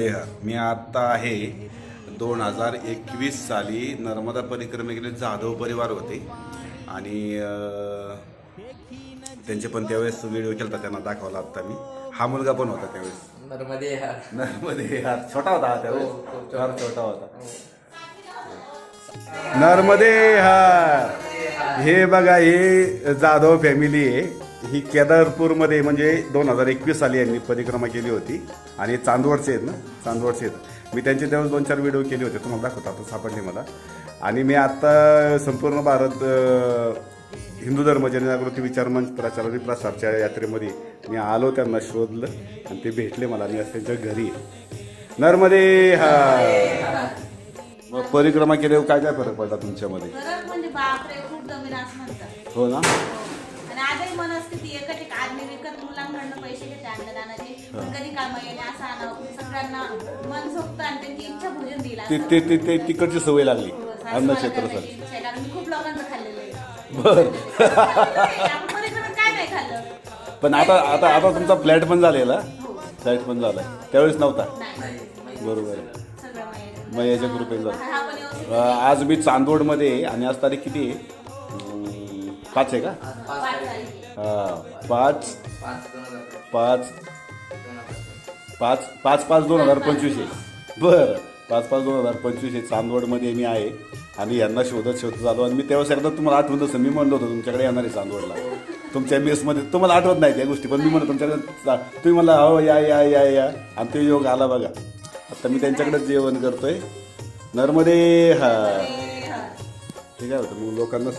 आत्ता आहे दोन हजार एकवीस साली नर्मदा परिक्रमेकडे जाधव परिवार होते. आणि त्यांचे पण त्यावेळेस व्हिडिओ केला त्यांना दाखवला आत्ता मी. हा मुलगा पण होता त्यावेळेस. नर्मदे हा. नर्मदे हा. छोटा होता हा त्यावेळेस. हो, फार छोटा होता. नर्मदे हा. हे. बघा हे जाधव फॅमिली आहे. ही केदारपूरमध्ये म्हणजे दोन हजार एकवीस साली यांनी परिक्रमा केली होती. आणि चांदवडचे आहेत ना? चांदवडचे आहेत. मी त्यांचे त्यावेळेस दोन चार व्हिडिओ केले होते. तुम्हाला दाखवतो. आता सापडले मला. आणि मी आत्ता संपूर्ण भारत हिंदू धर्म जनजागृती विचार मंच प्रचार आणि प्रसारच्या यात्रेमध्ये मी आलो त्यांना शोधलं आणि ते भेटले मला. आणि त्यांच्या घरी. नर्मदे हा. मग परिक्रमा केल्यावर काय काय फरक पडला तुमच्यामध्ये? म्हणजे हो ना? आणि आजही मनस्थिती एकच एक आदमी विकत मुलांकडनं पैसे घेते अन्नदानाचे. पण कधी कामा येणे असं आणावं सगळ्यांना मन आणि त्यांची इच्छा भोजन दिला ते ते ते ते तिकडची सवय लागली अन्न क्षेत्र खूप लोकांचं खाल्लेलं आहे. बर. आपण परिक्रमेत काय नाही खाल्लं. पण आता आता आता तुमचा फ्लॅट पण झालेला. फ्लॅट पण झाला. त्यावेळेस नव्हता. नाही. बरोबर. आहे सगळं माहिती मग याच्या कृपेने झालं. हा पण व्यवस्थित अं, आज मी चांदोडमध्ये आहे आणि आज तारीख किती आहे? अं, पाच आहे का? पाच हा, पाच पाच पाच पाच पाच दोन हजार पंचवीस आहे. बरं. पाच पाच दोन हजार पंचवीस आहे. चांदवडमध्ये मी आहे. आणि यांना शोधत शोधत आलो आणि मी तेव्हा एकदा तुम्हाला आठवत असं मी म्हणलो होतो तुमच्याकडे येणार आहे चांदवडला. तुमच्या मेसमध्ये तुम्हाला आठवत नाही त्या गोष्टी पण मी म्हणतो तुमच्याकडे जा- तुम्ही म्हणला हो या या या या. आणि तो योग आला बघा. आता मी त्यांच्याकडेच जेवण करतोय. नर्मदे हा. ठीक आहे होतं? मग लोकांना